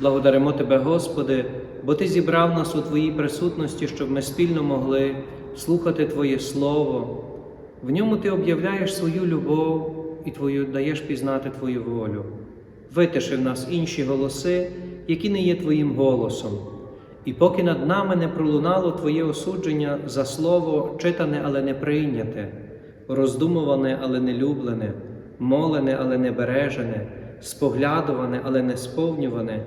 Благодаримо Тебе, Господи, бо Ти зібрав нас у Твоїй присутності, щоб ми спільно могли слухати Твоє Слово. В ньому Ти об'являєш свою любов і твою, даєш пізнати Твою волю. Витиши в нас інші голоси, які не є Твоїм голосом. І поки над нами не пролунало Твоє осудження за слово, читане, але не прийняте, роздумуване, але не люблене, молене, але не бережене, споглядуване, але не сповнюване,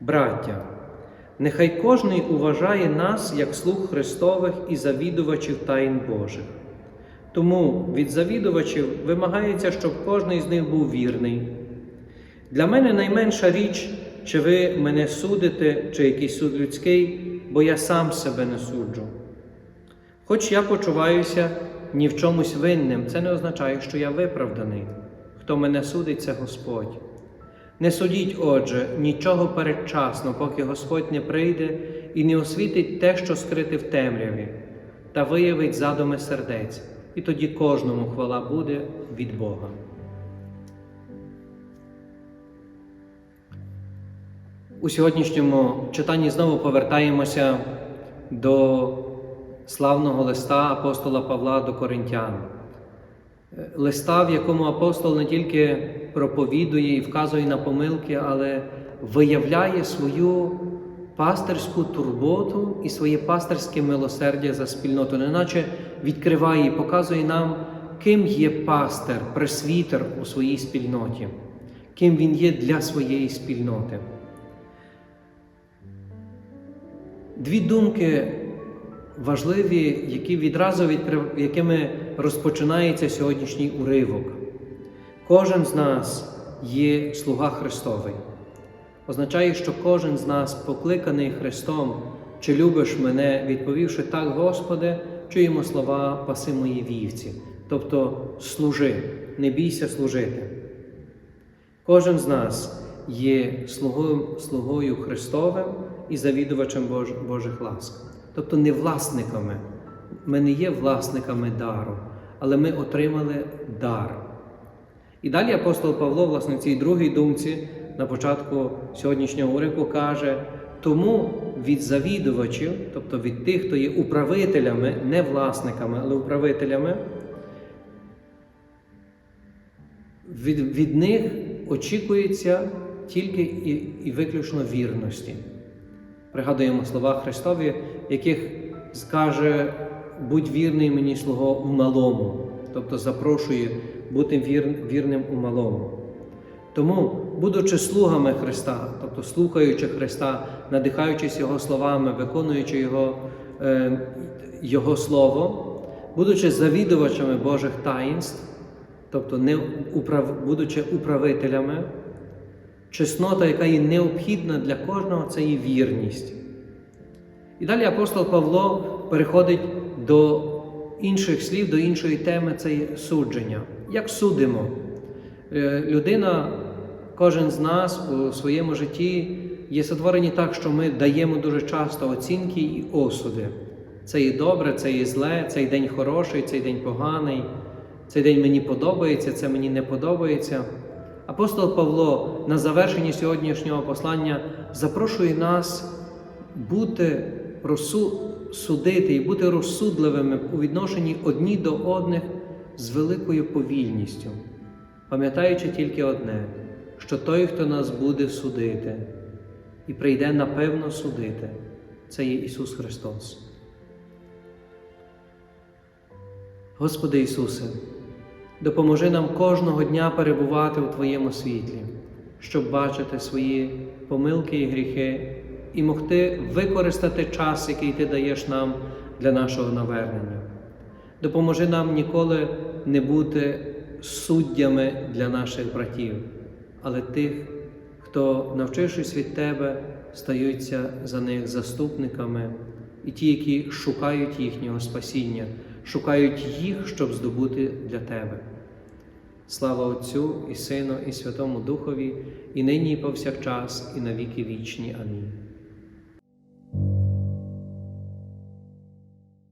Браття, нехай кожний уважає нас як слуг Христових і завідувачів таїн Божих. Тому від завідувачів вимагається, щоб кожний з них був вірний. Для мене найменша річ, чи ви мене судите, чи якийсь суд людський, бо я сам себе не суджу. Хоч я почуваюся ні в чомусь винним, це не означає, що я виправданий. Хто мене судить, це Господь. Не судіть, отже, нічого передчасно, поки Господь не прийде і не освітить те, що скрите в темряві, та виявить задуми сердець, і тоді кожному хвала буде від Бога. У сьогоднішньому читанні знову повертаємося до славного листа апостола Павла до Коринтян. Листа, в якому апостол не тільки проповідує і вказує на помилки, але виявляє свою пастирську турботу і своє пастирське милосердя за спільноту, неначе відкриває і показує нам, ким є пастир, пресвітер у своїй спільноті, ким він є для своєї спільноти. Дві думки важливі, які відразу відкрив, якими розпочинається сьогоднішній уривок. Кожен з нас є слуга Христовий. Означає, що кожен з нас покликаний Христом, чи любиш мене, відповівши так, Господи, чуємо слова паси мої вівці, тобто служи, не бійся служити. Кожен з нас є слугою, слугою Христовим і завідувачем Бож, Божих ласк. Тобто не власниками. Ми не є власниками дару, але ми отримали дар. І далі апостол Павло, власне, в цій другій думці на початку сьогоднішнього уроку каже: тому від завідувачів, тобто від тих, хто є управителями, не власниками, але управителями, від, від них очікується тільки і, і виключно вірності. Пригадуємо слова Христові, яких скаже будь вірний мені слуго у малому, тобто запрошує бути вір, вірним у малому. Тому, будучи слугами Христа, тобто слухаючи Христа, надихаючись Його словами, виконуючи Його, е, Його Слово, будучи завідувачами Божих таїнств, тобто не управ, будучи управителями, чеснота, яка є необхідна для кожного, це є вірність. І далі апостол Павло переходить до інших слів, до іншої теми це є судження. Як судимо? Е, Людина, кожен з нас у своєму житті є сотворені так, що ми даємо дуже часто оцінки і осуди. Це є добре, це є зле, цей день хороший, цей день поганий, цей день мені подобається, це мені не подобається. Апостол Павло на завершенні сьогоднішнього послання запрошує нас бути судити і бути розсудливими у відношенні одні до одних з великою повільністю, пам'ятаючи тільки одне, що той, хто нас буде судити і прийде напевно судити, це є Ісус Христос. Господи Ісусе, допоможи нам кожного дня перебувати у Твоєму світлі, щоб бачити свої помилки і гріхи і могти використати час, який Ти даєш нам для нашого навернення. Допоможи нам ніколи не бути суддями для наших братів, але тих, хто, навчившись від Тебе, стаються за них заступниками, і ті, які шукають їхнього спасіння, шукають їх, щоб здобути для Тебе. Слава Отцю і Сину, і Святому Духові, і нині, і повсякчас, і на віки вічні. Амінь.